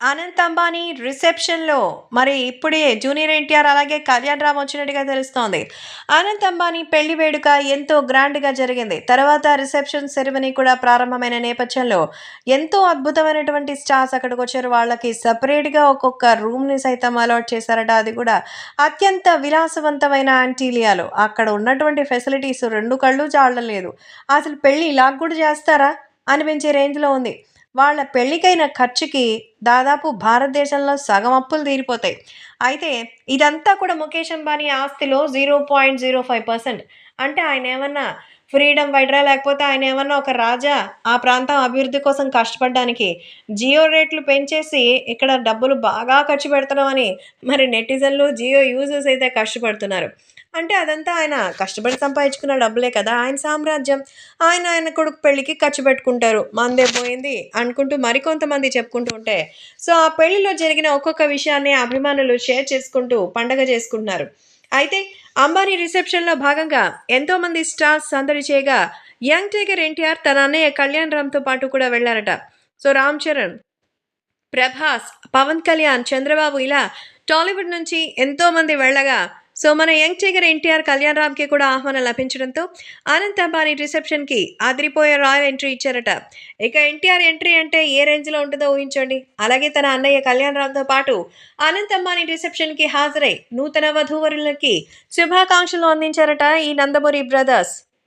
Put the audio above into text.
అనంత్ అంబానీ రిసెప్షన్‌లో మరి ఇప్పుడే జూనియర్ ఎన్టీఆర్ అలాగే కళ్యాణ్ రామ్ వచ్చినట్టుగా తెలుస్తోంది. అనంత్ అంబానీ పెళ్ళి వేడుక ఎంతో గ్రాండ్‌గా జరిగింది. తర్వాత రిసెప్షన్ సెరమనీ కూడా ప్రారంభమైన నేపథ్యంలో ఎంతో అద్భుతమైనటువంటి స్టార్స్ అక్కడికొచ్చారు. వాళ్ళకి సపరేట్గా ఒక్కొక్క రూమ్‌ని సైతం అలాట్ చేశారట. అది కూడా అత్యంత విలాసవంతమైన ఆంటీలియాలో. అక్కడ ఉన్నటువంటి ఫెసిలిటీస్ రెండు కళ్ళు చాలడం లేదు. అసలు పెళ్ళి ఇలా కూడా చేస్తారా? అనిపించే రేంజ్‌లో ఉంది. వాళ్ళ పెళ్ళికైన ఖర్చుకి దాదాపు భారతదేశంలో సగం అప్పులు తీరిపోతాయి. అయితే ఇదంతా కూడా ముఖేష్ అంబానీ ఆస్తిలో 0.05% అంటే ఆయన ఏమన్నా ఫ్రీడమ్ ఫైటరా? లేకపోతే ఆయన ఏమన్నా ఒక రాజా? ఆ ప్రాంతం అభివృద్ధి కోసం కష్టపడ్డానికి జియో రేట్లు పెంచేసి ఇక్కడ డబ్బులు బాగా ఖర్చు పెడుతున్నామని మరి నెటిజన్లు, జియో యూజర్స్ అయితే కష్టపడుతున్నారు. అంటే అదంతా ఆయన కష్టపడి సంపాదించుకున్న డబ్బులే కదా! ఆయన సామ్రాజ్యం. ఆయన ఆయన కొడుకు పెళ్ళికి ఖర్చు పెట్టుకుంటారు. మందే పోయింది అనుకుంటూ మరికొంతమంది చెప్పుకుంటూ ఉంటే సో, ఆ పెళ్ళిలో జరిగిన ఒక్కొక్క విషయాన్ని అభిమానులు షేర్ చేసుకుంటూ పండగ చేసుకుంటున్నారు. అయితే అంబానీ రిసెప్షన్‌లో భాగంగా ఎంతోమంది స్టార్స్ సందడి చేయగా యంగ్ టైగర్ ఎన్టీఆర్ తన అన్నయ్య కళ్యాణ్ రామ్‌తో పాటు కూడా వెళ్ళారట. సో, రామ్ చరణ్, ప్రభాస్, పవన్ కళ్యాణ్, చంద్రబాబు ఇలా టాలీవుడ్ నుంచి ఎంతోమంది వెళ్ళగా సో, మన యంగ్ టైగర్ ఎన్టీఆర్, కళ్యాణ్ రామ్‌కి కూడా ఆహ్వానం లభించడంతో అనంత్ అంబానీ రిసెప్షన్‌కి అదిరిపోయే రాయల్ ఎంట్రీ ఇచ్చారట. ఇక ఎన్టీఆర్ ఎంట్రీ అంటే ఏ రేంజ్‌లో ఉంటుందో ఊహించండి. అలాగే తన అన్నయ్య కళ్యాణ్ రామ్‌తో పాటు అనంత్ అంబానీ రిసెప్షన్‌కి హాజరై నూతన వధూవరులకి శుభాకాంక్షలు అందించారట ఈ నందమూరి బ్రదర్స్.